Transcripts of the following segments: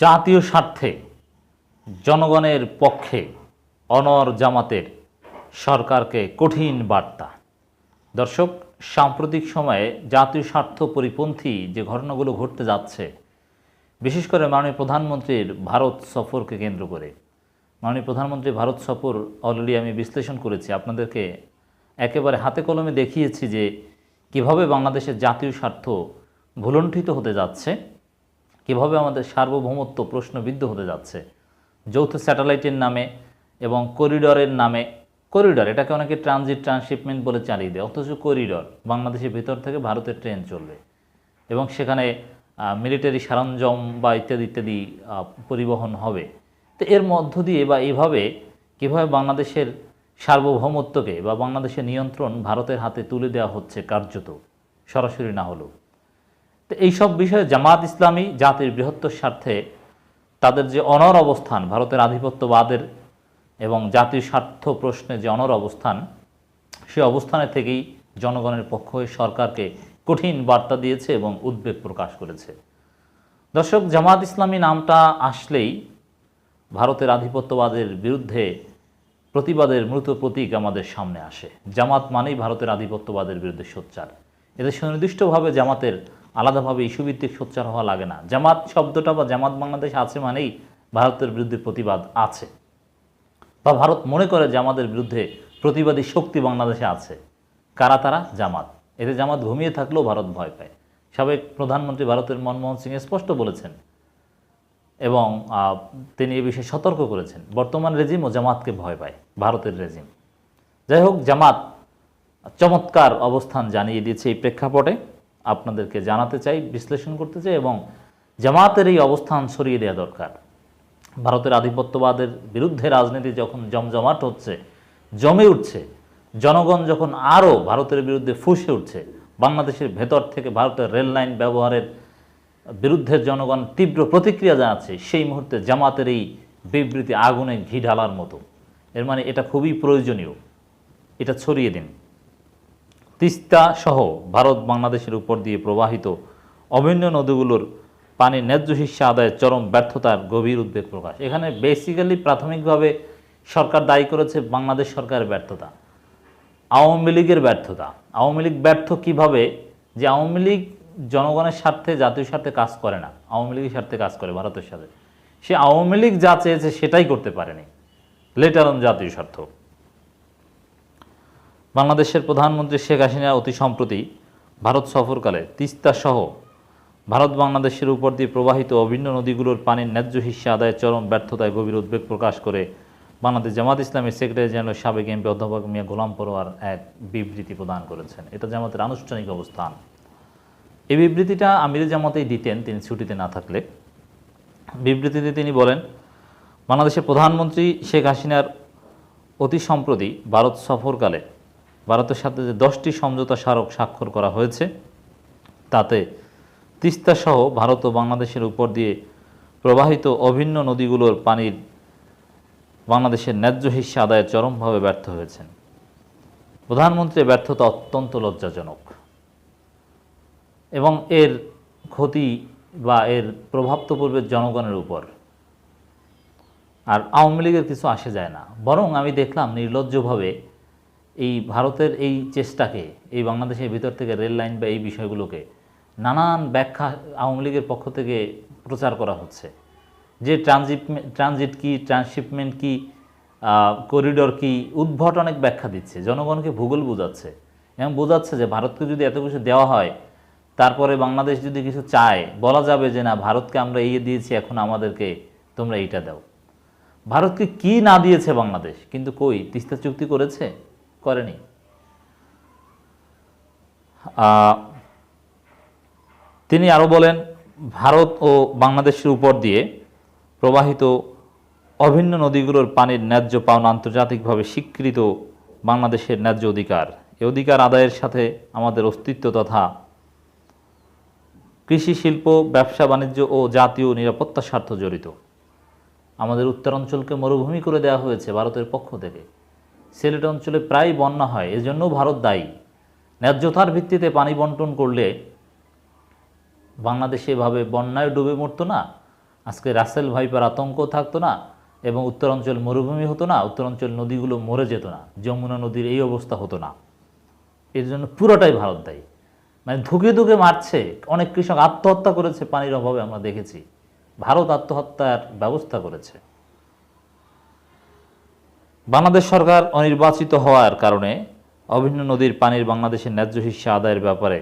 জাতীয় স্বার্থে জনগণের পক্ষে অনর জামাতের সরকারকে কঠিন বার্তা। দর্শক, সাম্প্রতিক সময়ে জাতীয় স্বার্থ পরিপন্থী যে ঘটনাগুলো ঘটতে যাচ্ছে, বিশেষ করে মাননীয় প্রধানমন্ত্রীর ভারত সফরকে কেন্দ্র করে। মাননীয় প্রধানমন্ত্রী ভারত সফর অলরেডি আমি বিশ্লেষণ করেছি। আপনাদেরকে একেবারে হাতে কলমে দেখিয়েছি যে কীভাবে বাংলাদেশের জাতীয় স্বার্থ ভুলণ্ঠিত হতে যাচ্ছে। কীভাবে আমাদের সার্বভৌমত্ব প্রশ্নবিদ্ধ হতে যাচ্ছে? যৌথ স্যাটেলাইটের নামে এবং করিডরের নামে, করিডর, এটাকে অনেকে ট্রানজিট, ট্রান্সশিপমেন্ট বলে চালিয়ে দেয়, অথচ করিডর বাংলাদেশের ভিতর থেকে ভারতের ট্রেন চলবে। এবং সেখানে মিলিটারি সরঞ্জাম বা ইত্যাদি ইত্যাদি পরিবহন হবে। তো এর মধ্য দিয়ে বা এইভাবে কীভাবে বাংলাদেশের সার্বভৌমত্বকে বা বাংলাদেশের নিয়ন্ত্রণ ভারতের হাতে তুলে দেওয়া হচ্ছে কার্যত? সরাসরি না হলেও। তো এইসব বিষয়ে জামাত ইসলামী জাতির বৃহত্তর স্বার্থে তাদের যে অনর অবস্থান, ভারতের আধিপত্যবাদের এবং জাতির স্বার্থ প্রশ্নে যে অনর অবস্থান, সে অবস্থানে থেকেই জনগণের পক্ষ হয়ে সরকারকে কঠিন বার্তা দিয়েছে এবং উদ্বেগ প্রকাশ করেছে। দর্শক, জামাত ইসলামী নামটা আসলেই ভারতের আধিপত্যবাদের বিরুদ্ধে প্রতিবাদের মৃত প্রতীক আমাদের সামনে আসে। জামাত মানেই ভারতের আধিপত্যবাদের বিরুদ্ধে সোচ্চার। এতে সুনির্দিষ্টভাবে জামাতের আলাদাভাবে ইস্যুভিত্তিক সোচ্চার হওয়া লাগে না। জামাত শব্দটা বা জামাত বাংলাদেশ আছে মানেই ভারতের বিরুদ্ধে প্রতিবাদ আছে। বা ভারত মনে করে যে আমাদের বিরুদ্ধে প্রতিবাদী শক্তি বাংলাদেশে আছে। কারা তারা? জামাত। এতে জামাত ঘুমিয়ে থাকলেও ভারত ভয় পায়। সাবেক প্রধানমন্ত্রী ভারতের মনমোহন সিং স্পষ্ট বলেছেন এবং তিনি এ বিষয়ে সতর্ক করেছেন। বর্তমান রেজিম ও জামাতকে ভয় পায়। ভারতের রেজিম। যাই হোক, জামাত চমৎকার অবস্থান জানিয়ে দিয়েছে এই প্রেক্ষাপটে। আপনাদেরকে জানাতে চাই, বিশ্লেষণ করতে চাই এবং জামাতের এই অবস্থান সরিয়ে দেওয়া দরকার। ভারতের আধিপত্যবাদের বিরুদ্ধে রাজনীতি যখন জমজমাট হচ্ছে, জমে উঠছে, জনগণ যখন আরও ভারতের বিরুদ্ধে ফুসে উঠছে, বাংলাদেশের ভেতর থেকে ভারতের রেল লাইন ব্যবহারের বিরুদ্ধে জনগণ তীব্র প্রতিক্রিয়া জানাচ্ছে, সেই মুহূর্তে জামাতের এই বিবৃতি আগুনে ঘি ঢালার মতো। এর মানে এটা খুবই প্রয়োজনীয়। এটা ছড়িয়ে দিন। তিস্তা সহ ভারত বাংলাদেশের উপর দিয়ে প্রবাহিত অভিন্ন নদীগুলোর পানির ন্যায্য হিস্সা আদায়ের চরম ব্যর্থতার গভীর উদ্বেগ প্রকাশ। এখানে বেসিক্যালি প্রাথমিকভাবে সরকার দায়ী করেছে বাংলাদেশ সরকারের ব্যর্থতা, আওয়ামী লীগের ব্যর্থতা। আওয়ামী লীগ ব্যর্থ কীভাবে? যে আওয়ামী লীগ জনগণের স্বার্থে, জাতীয় স্বার্থে কাজ করে না, আওয়ামী লীগের স্বার্থে কাজ করে ভারতের সাথে। সে আওয়ামী লীগ যা চেয়েছে সেটাই করতে পারেনি। লেটার অন জাতীয় স্বার্থ। বাংলাদেশের প্রধানমন্ত্রী শেখ হাসিনা অতি সম্প্রতি ভারত সফরকালে তিস্তা সহ ভারত বাংলাদেশের উপর দিয়ে প্রবাহিত অভিন্ন নদীগুলোর পানির ন্যায্য হিস্সা আদায়ের চরম ব্যর্থতায় গভীর উদ্বেগ প্রকাশ করে বাংলাদেশ জামাত ইসলামের সেক্রেটারি জেনারেল সাবেক এমপি অধ্যাপক মিয়া গোলাম পরোয়ার এক বিবৃতি প্রদান করেছেন। এটা জামাতের আনুষ্ঠানিক অবস্থান। এই বিবৃতিটা আমির জামাতেই দিতেন, তিনি ছুটিতে না থাকলে। বিবৃতিতে তিনি বলেন, বাংলাদেশের প্রধানমন্ত্রী শেখ হাসিনার অতি সম্প্রতি ভারত সফরকালে ভারতের সাথে যে দশটি সমঝোতা স্মারক স্বাক্ষর করা হয়েছে, তাতে তিস্তা সহ ভারত ও বাংলাদেশের উপর দিয়ে প্রবাহিত অভিন্ন নদীগুলোর পানির বাংলাদেশের ন্যায্য হিস্সা আদায়ে চরমভাবে ব্যর্থ হয়েছেন। প্রধানমন্ত্রীর ব্যর্থতা অত্যন্ত লজ্জাজনক এবং এর ক্ষতি বা এর প্রভাব তো পড়বে জনগণের উপর। আর আওয়ামী লীগের কিছু আসে যায় না। বরং আমি দেখলাম নির্লজ্জভাবে এই ভারতের এই চেষ্টাকে, এই বাংলাদেশের ভিতর থেকে রেল লাইন বা এই বিষয়গুলোকে নানান ব্যাখ্যা আওয়ামী লীগের পক্ষ থেকে প্রচার করা হচ্ছে। যে ট্রানজিট ট্রানজিট কি ট্রান্সশিপমেন্ট কি করিডর কি, উদ্ভট অনেক ব্যাখ্যা দিচ্ছে। জনগণকে ভূগোল বোঝাচ্ছে। এবং বোঝাচ্ছে যে ভারতকে যদি এত কিছু দেওয়া হয়, তারপরে বাংলাদেশ যদি কিছু চায়, বলা যাবে যে না, ভারতকে আমরা এই দিয়েছি, এখন আমাদেরকে তোমরা এইটা দাও। ভারতকে কি না দিয়েছে বাংলাদেশ? কিন্তু কই? তিস্তা চুক্তি করেছে? করেনি। তিনি আরও বলেন, ভারত ও বাংলাদেশের উপর দিয়ে প্রবাহিত অভিন্ন নদীগুলোর পানির ন্যায্য পাওনা আন্তর্জাতিকভাবে স্বীকৃত বাংলাদেশের ন্যায্য অধিকার। এ অধিকার আদায়ের সাথে আমাদের অস্তিত্ব তথা কৃষি, শিল্প, ব্যবসা, বাণিজ্য ও জাতীয় নিরাপত্তা স্বার্থ জড়িত। আমাদের উত্তরাঞ্চলকে মরুভূমি করে দেওয়া হয়েছে ভারতের পক্ষ থেকে। সিলেট অঞ্চলে প্রায় বন্যা হয় এজন্য ভারত দায়ী। ন্যায্যতার ভিত্তিতে পানি বন্টন করলে বাংলাদেশে এভাবে বন্যায় ডুবে মরতো না, আজকে রাসেল ভাইপার আতঙ্ক থাকতো না এবং উত্তরাঞ্চল মরুভূমি হতো না, উত্তরাঞ্চল নদীগুলো মরে যেত না, যমুনা নদীর এই অবস্থা হতো না। এর জন্য পুরোটাই ভারত দায়ী। মানে ধুকে ধুকে মারছে, অনেক কৃষক আত্মহত্যা করেছে, পানির অভাবে আমরা দেখেছি। ভারত আত্মহত্যার ব্যবস্থা করেছে। বাংলাদেশ সরকার অনির্বাচিত হওয়ার কারণে অভিন্ন নদীর পানির বাংলাদেশের ন্যায্য হিস্সা আদায়ের ব্যাপারে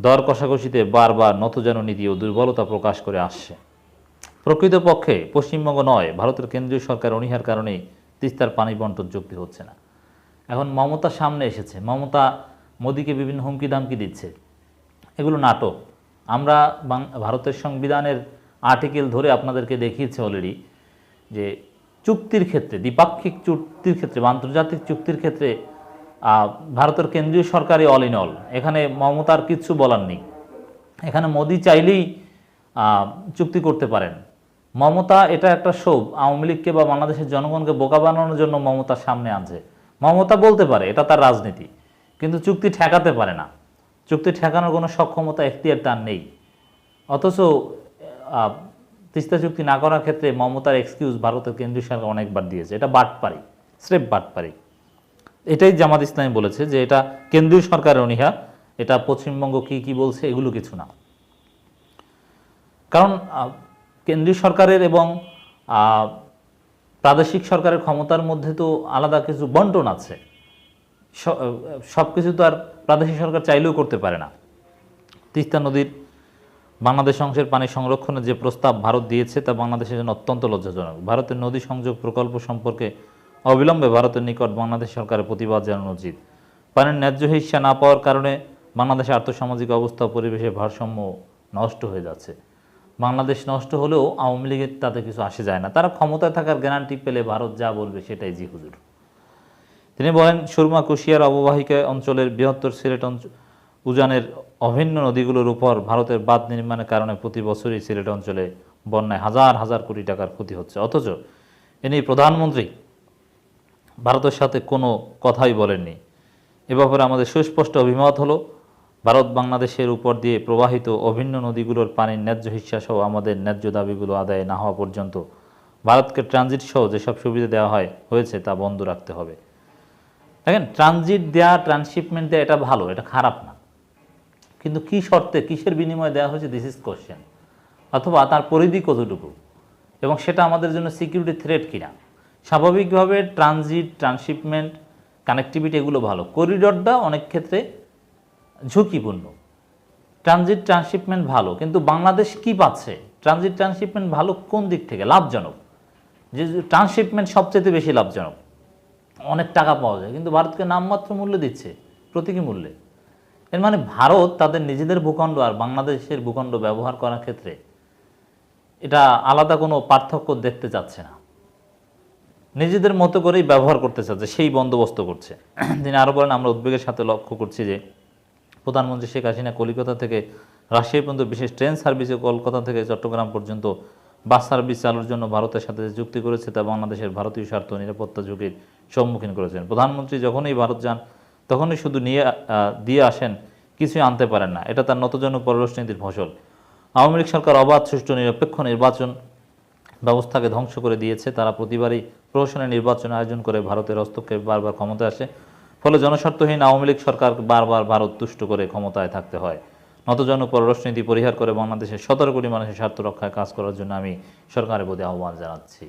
দর কষাকষিতে বারবার নতজানু নীতি ও দুর্বলতা প্রকাশ করে আসছে। প্রকৃতপক্ষে পশ্চিমবঙ্গ নয়, ভারতের কেন্দ্রীয় সরকার অনীহার কারণেই তিস্তার পানি বন্টন চুক্তি হচ্ছে না। এখন মমতা সামনে এসেছে। মমতা মোদিকে বিভিন্ন হুমকি ধামকি দিচ্ছে। এগুলো নাটক। আমরা ভারতের সংবিধানের আর্টিকেল ধরে আপনাদেরকে দেখিয়েছে অলরেডি যে চুক্তির ক্ষেত্রে, দ্বিপাক্ষিক চুক্তির ক্ষেত্রে বা আন্তর্জাতিক চুক্তির ক্ষেত্রে ভারতের কেন্দ্রীয় সরকারই অল ইন অল এখানে মমতার কিচ্ছু বলার নেই। এখানে মোদি চাইলেই চুক্তি করতে পারেন। মমতা এটা একটা শোভ আওয়ামী লীগকে বা বাংলাদেশের জনগণকে বোকা বানানোর জন্য মমতার সামনে আনছে। মমতা বলতে পারে, এটা তার রাজনীতি। কিন্তু চুক্তি ঠেকাতে পারে না। চুক্তি ঠেকানোর কোনো সক্ষমতা, এখতিয়ার তার নেই। অথচ তিস্তা চুক্তি না করার ক্ষেত্রে মমতার এক্সকিউজ ভারতের কেন্দ্রীয় সরকার অনেকবার দিয়েছে। এটা বাটপারি, স্রেফ বাটপারি। এটাই জামাত ইসলামী বলেছে যে এটা কেন্দ্রীয় সরকারের অনীহা, এটা পশ্চিমবঙ্গ কি কি বলছে এগুলো কিছু না। কারণ কেন্দ্রীয় সরকারের এবং প্রাদেশিক সরকারের ক্ষমতার মধ্যে তো আলাদা কিছু বন্টন আছে। সব কিছু তো আর প্রাদেশিক সরকার চাইলেও করতে পারে না। তিস্তা নদীর বাংলাদেশ অংশের পানি সংরক্ষণের যে প্রস্তাব ভারত দিয়েছে, তা বাংলাদেশের জন্য অত্যন্ত লজ্জাজনক। ভারতের নদী সংযোগ প্রকল্প সম্পর্কে অবিলম্বে ভারতের নিকট বাংলাদেশ সরকারের প্রতিবাদ জানানো উচিত। পানির ন্যায্য হিস্সা না পাওয়ার কারণে বাংলাদেশের আর্থসামাজিক অবস্থা পরিবেশের ভারসাম্য নষ্ট হয়ে যাচ্ছে। বাংলাদেশ নষ্ট হলেও আওয়ামী লীগের তাতে কিছু আসে যায় না। তারা ক্ষমতায় থাকার গ্যারান্টি পেলে ভারত যা বলবে সেটাই, জি হুজুর। তিনি বলেন, সুরমা কুশিয়ার অববাহিকা অঞ্চলের বৃহত্তর সিলেট অঞ্চল উজানের অভিন্ন নদীগুলোর উপর ভারতের বাঁধ নির্মাণের কারণে প্রতি বছরই সিলেট অঞ্চলে বন্যায় হাজার হাজার কোটি টাকার ক্ষতি হচ্ছে। অথচ এ নিয়ে প্রধানমন্ত্রী, ভারতের সাথে কোনো কথাই বলেননি। এ ব্যাপারে আমাদের সুস্পষ্ট অভিমত হলো, ভারত বাংলাদেশের উপর দিয়ে প্রবাহিত অভিন্ন নদীগুলোর পানির ন্যায্য হিস্সা সহ আমাদের ন্যায্য দাবিগুলো আদায় না হওয়া পর্যন্ত ভারতকে ট্রানজিট সহ যেসব সুবিধা দেওয়া হয়, হয়েছে তা বন্ধ রাখতে হবে। দেখেন, ট্রানজিট দেওয়া ট্রান্সশিপমেন্ট দেওয়া এটা ভালো, এটা খারাপ না। কিন্তু কি শর্তে, কিসের বিনিময়ে দেওয়া হয়েছে? দিস ইজ কোশ্চেন অথবা তার পরিধি কতটুকু? এবং সেটা আমাদের জন্য সিকিউরিটি থ্রেট কিনা? স্বাভাবিকভাবে ট্রানজিট ট্রান্সশিপমেন্ট কানেক্টিভিটি এগুলো ভালো। করিডরটা অনেক ক্ষেত্রে ঝুঁকিপূর্ণ। ট্রানজিট ট্রান্সশিপমেন্ট ভালো। কিন্তু বাংলাদেশ কি পাচ্ছে? ট্রানজিট ট্রান্সশিপমেন্ট ভালো কোন দিক থেকে? লাভজনক। যে ট্রান্সশিপমেন্ট সবচেয়ে বেশি লাভজনক। অনেক টাকা পাওয়া যায়, কিন্তু ভারতকে নামমাত্র মূল্য দিচ্ছে। প্রতীকী মূল্যে। এর মানে ভারত তাদের নিজেদের ভূখণ্ড আর বাংলাদেশের ভূখণ্ড ব্যবহার করার ক্ষেত্রে এটা আলাদা কোনো পার্থক্য দেখতে চাচ্ছে না। নিজেদের মতো করেই ব্যবহার করতে চাচ্ছে, সেই বন্দোবস্ত করছে। তিনি আরও বলেন, আমরা উদ্বেগের সাথে লক্ষ্য করছি যে প্রধানমন্ত্রী শেখ হাসিনা কলিকাতা থেকে রাজশাহী পর্যন্ত বিশেষ ট্রেন সার্ভিসে কলকাতা থেকে চট্টগ্রাম পর্যন্ত বাস সার্ভিস চালুর জন্য ভারতের সাথে যে চুক্তি করেছে তা বাংলাদেশের ভারতীয় স্বার্থ নিরাপত্তা ঝুঁকির সম্মুখীন করেছেন। প্রধানমন্ত্রী যখনই ভারত যান তখনই শুধু নিয়ে দিয়ে আসেন, কিছুই আনতে পারেন না। এটা তার নতজন পররাষ্ট্রনীতির ফসল। আওয়ামী লীগ সরকার অবাধ, সুষ্ঠু, নিরপেক্ষ নির্বাচন ব্যবস্থাকে ধ্বংস করে দিয়েছে। তারা প্রতিবারই প্রহসনের নির্বাচন আয়োজন করে ভারতের হস্তক্ষেপ বারবার ক্ষমতায় আসে। ফলে জনস্বার্থহীন আওয়ামী লীগ সরকার বারবার ভারত তুষ্ট করে ক্ষমতায় থাকতে হয়। নতজন পররাষ্ট্রনীতি পরিহার করে বাংলাদেশের সতেরো কোটি মানুষের স্বার্থ রক্ষায় কাজ করার জন্য আমি সরকারের প্রতি আহ্বান জানাচ্ছি।